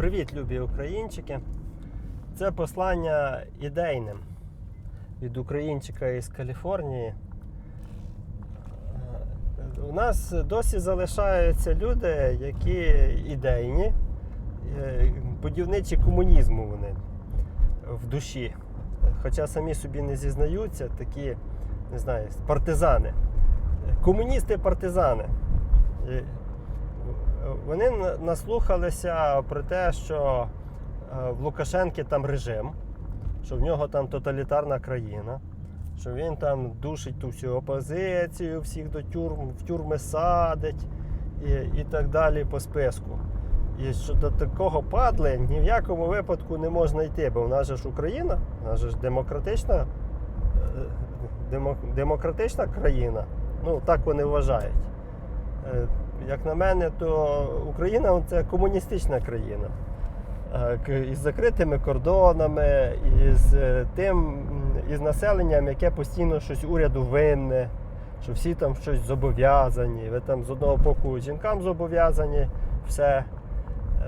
Привіт, любі українчики. Це послання ідейним від українчика із Каліфорнії. Е, У нас досі залишаються люди, які ідейні, е, будівничі комунізму вони в душі. Хоча самі собі не зізнаються, такі, не знаю, партизани. Комуністи-партизани. Вони наслухалися про те, що е, в Лукашенки там режим, що в нього там тоталітарна країна, що він там душить ту всю опозицію, всіх до тюрм, в тюрми садить і, і так далі по списку. І що до такого падли ні в якому випадку не можна йти, бо в нас же ж Україна, в нас же ж демократична, е, демо- демократична країна. Ну, так вони вважають. Як на мене, то Україна це комуністична країна. Е, Із закритими кордонами, із е, тим, із населенням, яке постійно щось уряду винне, що всі там щось зобов'язані. Ви там з одного боку жінкам зобов'язані все,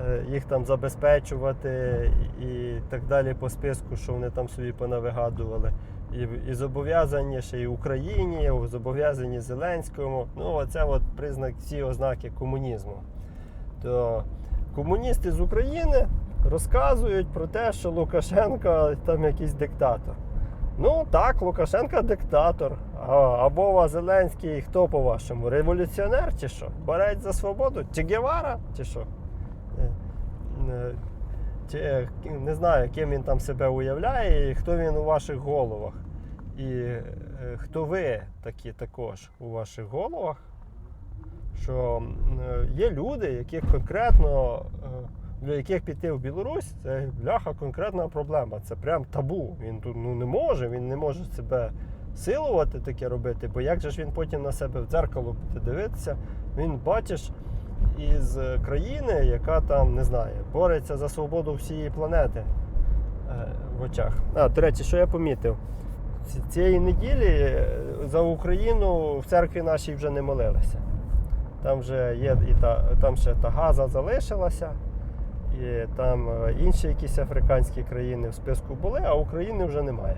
е, їх там забезпечувати і так далі по списку, що вони там собі понавигадували. І, і зобов'язані ще і Україні, і зобов'язані Зеленському. Ну, оце от признак всі ознаки комунізму. То комуністи з України розказують про те, що Лукашенко там якийсь диктатор. Ну так, Лукашенко диктатор. А, або Зеленський, хто по-вашому? Революціонер чи що? Борець за свободу? Чи Гевара? Чи що? Е, е, Чи, е, не знаю, ким він там себе уявляє, і хто він у ваших головах. І е, хто ви такі також у ваших головах, що е, є люди, які конкретно, е, для яких піти в Білорусь, це бляха конкретна проблема. Це прям табу. Він тут ну, не може, він не може себе силувати таке робити, бо як же ж він потім на себе в дзеркало буде дивитися, він бачиш із країни, яка там, не знаю, бореться за свободу всієї планети в очах. А, до речі, що я помітив? Ці- Цієї неділі е, за Україну в церкві нашій вже не молилися. Там вже є і та, там ще та Газа залишилася, і там е, інші якісь африканські країни в списку були, а України вже немає.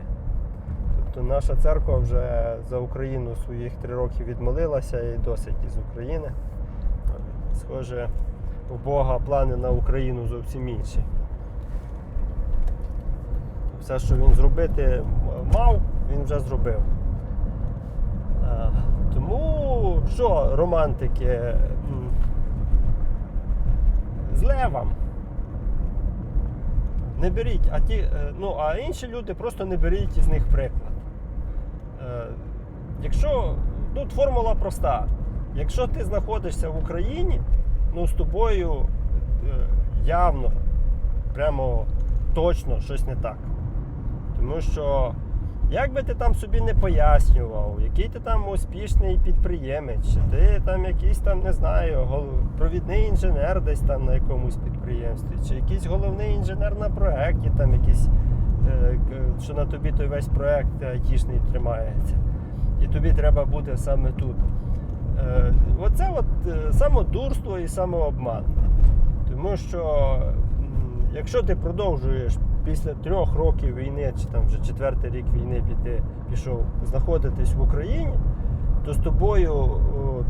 Тобто наша церква вже за Україну своїх три роки відмолилася і досить із України. Схоже, у Бога плани на Україну зовсім інші. Все, що він зробити мав, він вже зробив. Е, Тому що, романтики, зле вам. Не беріть, а ті, е, ну, а інші люди просто не беріть із них приклад. Е, Якщо тут формула проста. Якщо ти знаходишся в Україні, ну з тобою явно, прямо точно щось не так. Тому що, як би ти там собі не пояснював, який ти там успішний підприємець, чи ти там якийсь там, не знаю, провідний інженер десь там на якомусь підприємстві, чи якийсь головний інженер на проєкті, там якийсь, е, що на тобі той весь проєкт айтішний тримається. І тобі треба бути саме тут. Е, Оце от е, самодурство і самообман. Тому що якщо ти продовжуєш після трьох років війни, чи там вже четвертий рік війни піти, пішов знаходитись в Україні, то з тобою о,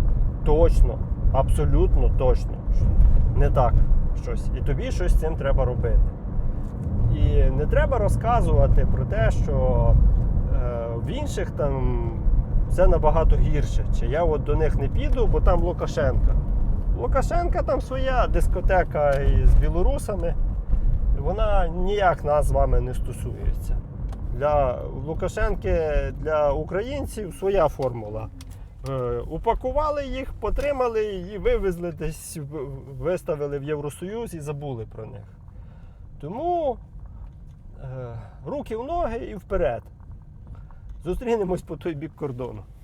точно, абсолютно точно не так щось. І тобі щось з цим треба робити. І не треба розказувати про те, що е, в інших там все набагато гірше. Чи я от до них не піду, бо там Лукашенка. Лукашенка там своя дискотека із білорусами. Вона ніяк нас з вами не стосується. Для Лукашенки, для українців своя формула. Е, Упакували їх, потримали і вивезли десь, виставили в Євросоюз і забули про них. Тому е, руки в ноги і вперед. Зустрінемось по той бік кордону.